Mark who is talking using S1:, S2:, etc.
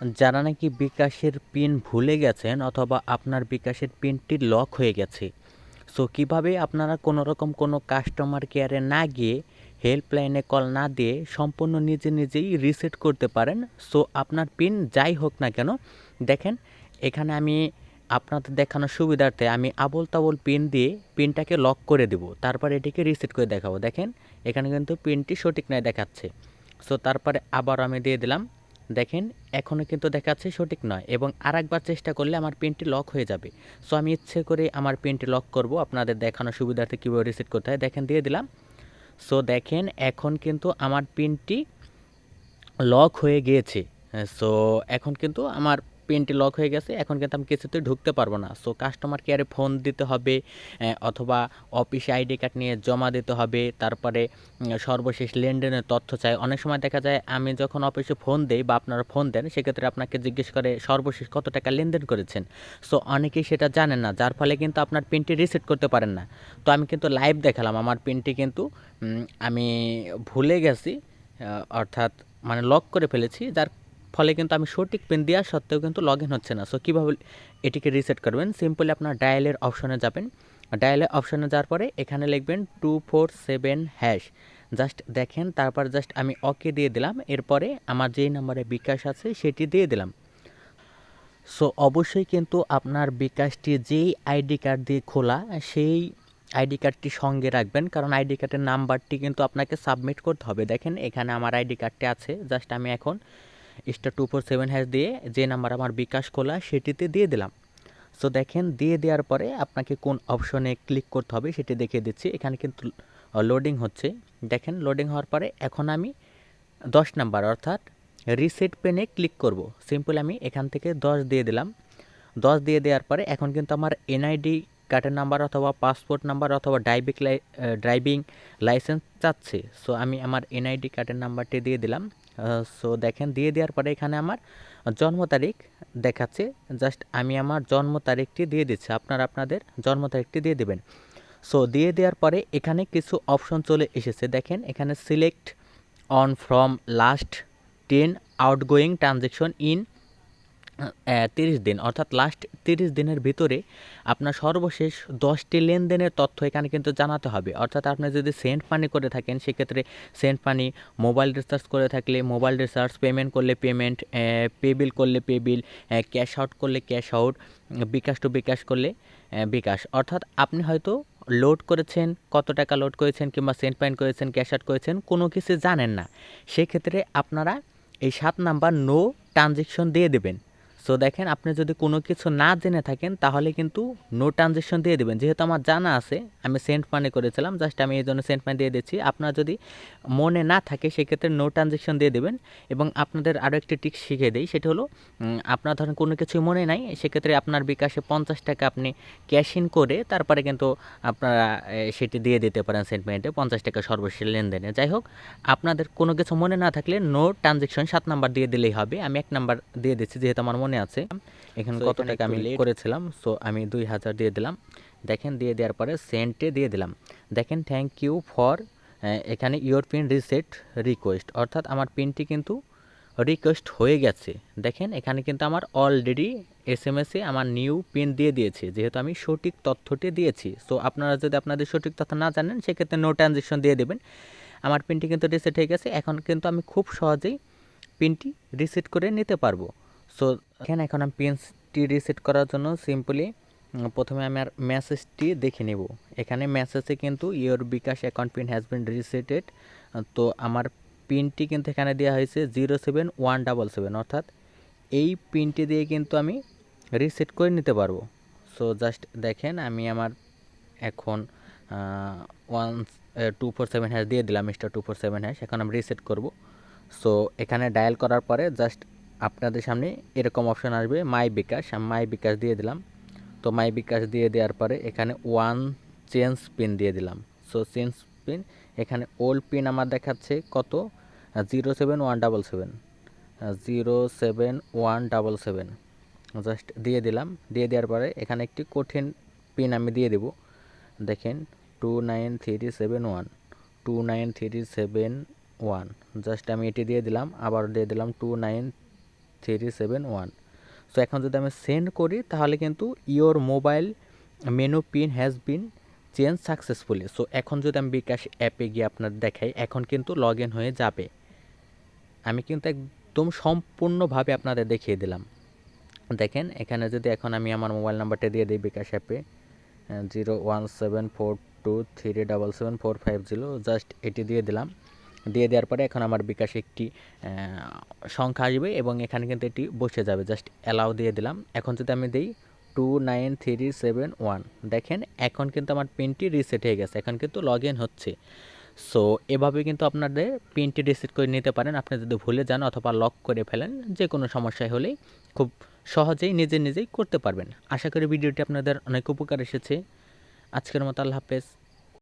S1: যারা নাকি বিকাশের পিন ভুলে গেছেন অথবা আপনার বিকাশের পিনটি লক হয়ে গেছে। সো কীভাবে আপনারা কোনো রকম কোনো কাস্টমার কেয়ারে না গিয়ে হেল্পলাইনে কল না দিয়ে সম্পূর্ণ নিজে নিজেই রিসেট করতে পারেন। সো আপনার পিন যাই হোক না কেন, দেখেন, এখানে আমি আপনাদের দেখানোর সুবিধার্থে আমি আবল তাবল পিন দিয়ে পিনটাকে লক করে দেব। তারপর এটিকে রিসেট করে দেখাবো। দেখেন, এখানে কিন্তু পিনটি সঠিক নয় দেখাচ্ছে। সো তারপরে আবার আমি দিয়ে দিলাম। দেখেন এখনও কিন্তু দেখাচ্ছে সঠিক নয় এবং আরেকবার চেষ্টা করলে আমার পেনটি লক হয়ে যাবে। সো, আমি ইচ্ছে করে আমার পেনটি লক করব। আপনাদের দেখানোর সুবিধার্থে কীভাবে রিসেট করতে হয়। দেখেন, দিয়ে দিলাম। সো, দেখেন, এখন কিন্তু আমার পেনটি লক হয়ে গিয়েছে। সো, এখন কিন্তু আমার পিনটি লক হয়ে গেছে, এখন কিন্তু আমি কিছুতে ঢুকতে পারব না। সো কাস্টমার কেয়ারে ফোন দিতে হবে অথবা অফিসে আইডি কার্ড নিয়ে জমা দিতে হবে, তারপরে সর্বশেষ লেনদেনের তথ্য চাই। অনেক সময় দেখা যায়, আমি যখন অফিসে ফোন দেই বা আপনারা ফোন দেন, সেক্ষেত্রে আপনাকে জিজ্ঞেস করে, সর্বশেষ কত টাকা লেনদেন করেছেন? সো অনেকেই সেটা জানেন না, যার ফলে কিন্তু আপনার পিনটি রিসেট করতে পারেন না। তো আমি কিন্তু লাইভ দেখালাম, আমার পিনটি কিন্তু আমি ভুলে গেছি অর্থাৎ মানে লক করে ফেলেছি, যার ফলে কিন্তু আমি সঠিক পিন দেওয়া সত্ত্বেও কিন্তু লগ ইন হচ্ছে না। সো কীভাবে এটিকে রিসেট করবেন? সিম্পলি আপনার ডায়ালের অপশনে যাবেন। ডায়ালের অপশনে যাওয়ার পরে এখানে লিখবেন two four seven hash just দেখেন, তারপর জাস্ট আমি ওকে দিয়ে দিলাম। এরপরে আমার যেই নাম্বারে বিকাশ আছে, সেটি দিয়ে দিলাম। সো অবশ্যই কিন্তু আপনার বিকাশটি যেই আইডি কার্ড দিয়ে খোলা, সেই আইডি কার্ডটি সঙ্গে রাখবেন। কারণ আইডি কার্ডের নাম্বারটি কিন্তু আপনাকে সাবমিট করতে হবে। দেখেন, এখানে আমার আইডি কার্ডটি আছে। জাস্ট আমি এখন star two four seven hash দিয়ে যে নাম্বার আমার বিকাশ খোলা সেটিতে দিয়ে দিলাম। সো দেখেন, দিয়ে দেওয়ার পরে আপনাকে কোন অপশনে ক্লিক করতে হবে সেটি দেখিয়ে দিচ্ছি। এখানে কিন্তু লোডিং হচ্ছে। দেখেন লোডিং হওয়ার পরে এখন আমি দশ নাম্বার অর্থাৎ রিসেট পেনে ক্লিক করব। সিম্পল আমি এখান থেকে দশ দিয়ে দিলাম। দশ দিয়ে দেওয়ার পরে এখন কিন্তু আমার এনআইডি কার্ডের নাম্বার অথবা পাসপোর্ট নাম্বার অথবা ড্রাইভিং ড্রাইভিং লাইসেন্স চাচ্ছে। সো আমি আমার এনআইডি কার্ডের নাম্বারটি দিয়ে দিলাম। সো দেখেন, দিয়ে দেওয়ার পরে এখানে আমার জন্ম তারিখ দেখাচ্ছে। জাস্ট আমি আমার জন্ম তারিখটি দিয়ে দিচ্ছি। আপনারা আপনাদের জন্ম তারিখটি দিয়ে দেবেন। সো দিয়ে দেওয়ার পরে এখানে কিছু অপশন চলে এসেছে। দেখেন, এখানে select on from last ten outgoing transaction in তিরিশ দিন, অর্থাৎ লাস্ট তিরিশ দিনের ভিতরে আপনার সর্বশেষ দশটি লেনদেনের তথ্য এখানে কিন্তু জানাতে হবে। অর্থাৎ আপনি যদি সেন্ট মানি করে থাকেন, সেক্ষেত্রে সেন্ট মানি মোবাইল রিচার্জ করে থাকলে মোবাইল রিচার্জ পেমেন্ট করলে পেমেন্ট পে বিল করলে পে বিল ক্যাশ আউট করলে cash out bKash to bKash করলে বিকাশ। অর্থাৎ আপনি হয়তো লোড করেছেন, কত টাকা লোড করেছেন কিংবা সেন্ট পাইন করেছেন ক্যাশ আউট করেছেন, কোনো কিছু জানেন না। সেক্ষেত্রে আপনারা এই সাত নাম্বার নো ট্রানজেকশন দিয়ে দেবেন। সো দেখেন, আপনি যদি কোনো কিছু না জেনে থাকেন, তাহলে কিন্তু নো ট্রানজেকশন দিয়ে দেবেন। যেহেতু আমার জানা আছে, আমি সেন্ট মানি করেছিলাম জাস্ট আমি এই জন্য সেন্ট মানি দিয়ে দিচ্ছি। আপনার যদি মনে না থাকে, সেক্ষেত্রে নো ট্রানজেকশন দিয়ে দেবেন। এবং আপনাদের আরও একটি টিক শিখিয়ে দিই, সেটা হলো আপনার ধরেন কোনো কিছুই মনে নাই, সেক্ষেত্রে আপনার বিকাশে পঞ্চাশ টাকা আপনি ক্যাশ ইন করে তারপরে কিন্তু আপনারা সেটি দিয়ে দিতে পারেন সেন্ট মানিতে পঞ্চাশ টাকা সর্বশেষ লেনদেনে। যাই হোক, আপনাদের কোনো কিছু মনে না থাকলে নো ট্রানজেকশন সাত নাম্বার দিয়ে দিলেই হবে। আমি এক নাম্বার দিয়ে দিচ্ছি, যেহেতু আমার মনে আছে। এখানে কত টাকা আমি করেছিলাম। সো আমি দুই হাজার দিয়ে দিলাম। দেখেন দিয়ে দেওয়ার পরে সেন্টে দিয়ে দিলাম। দেখেন থ্যাংক ইউ ফর এখানে ইওর পিন রিসেট রিকোয়েস্ট অর্থাৎ আমার পিনটি কিন্তু রিকোয়েস্ট হয়ে গেছে। দেখেন এখানে কিন্তু আমার অলরেডি এস এম এসে আমার নিউ পিন দিয়ে দিয়েছে। যেহেতু আমি সঠিক তথ্যটি দিয়েছি। সো আপনারা যদি আপনাদের সঠিক তথ্য না জানেন সেক্ষেত্রে নো ট্রানজেকশন দিয়ে দেবেন। আমার পিনটি কিন্তু রিসেট হয়ে গেছে। এখন কিন্তু আমি খুব সহজেই পিনটি রিসেট করে নিতে পারব। সো এখানে এখন আমি পিনটি রিসেট করার জন্য সিম্পলি প্রথমে আমার মেসেজটি দেখে নেব। এখানে মেসেজে কিন্তু your bKash account PIN has been reseted তো আমার পিনটি কিন্তু এখানে দেওয়া হয়েছে zero seven one double seven অর্থাৎ এই পিনটি দিয়ে কিন্তু আমি রিসেট করে নিতে পারব। সো জাস্ট দেখেন আমি আমার এখন one two four seven hash দিয়ে দিলাম mister two four seven hash এখন আমি রিসেট করব। সো এখানে ডায়াল করার পরে জাস্ট আপনাদের সামনে এরকম অপশন আসবে মাই বিকাশ, আমি মাই বিকাশ দিয়ে দিলাম। তো মাই বিকাশ দিয়ে দেওয়ার পরে এখানে ওয়ান চেঞ্জ পিন দিয়ে দিলাম। সো চেঞ্জ পিন এখানে ওল্ড পিন আমার দেখাচ্ছে কত? Zero seven one double seven zero seven one double seven just দিয়ে দিলাম। দিয়ে দেওয়ার পরে এখানে একটি কঠিন পিন আমি দিয়ে দেব। দেখেন two nine three seven one two nine three seven one just আমি এটি দিয়ে দিলাম। আবার দিয়ে দিলাম two nine three seven one so এখন যদি আমি সেন্ড করি, তাহলে কিন্তু your mobile menu PIN has been change successfully so এখন যদি আমি বিকাশ অ্যাপে গিয়ে আপনার দেখাই, এখন কিন্তু লগ ইন হয়ে যাবে। আমি কিন্তু একদম সম্পূর্ণভাবে আপনাদের দেখিয়ে দিলাম। দেখেন, এখানে যদি এখন আমি আমার মোবাইল নাম্বারটা দিয়ে দিই বিকাশ অ্যাপে zero one seven four two three double seven four five zero just এটি দিয়ে দিলাম। দিয়ে দেওয়ার পরে এখন আমার বিকাশে একটি সংখ্যা আসবে এবং এখানে কিন্তু এটি বসে যাবে। জাস্ট অ্যালাউ দিয়ে দিলাম। এখন যদি আমি দিই two nine three seven one দেখেন এখন কিন্তু আমার পিনটি রিসেট হয়ে গেছে, এখন কিন্তু লগ ইন হচ্ছে। সো এভাবে কিন্তু আপনাদের পিনটি রিসেট করে নিতে পারেন। আপনি যদি ভুলে যান অথবা লক করে ফেলেন যে কোনো সমস্যায় হলেই খুব সহজেই নিজে নিজেই করতে পারবেন। আশা করি ভিডিওটি আপনাদের অনেক উপকার এসেছে। আজকের মতো আল্লাহ হাফেজ।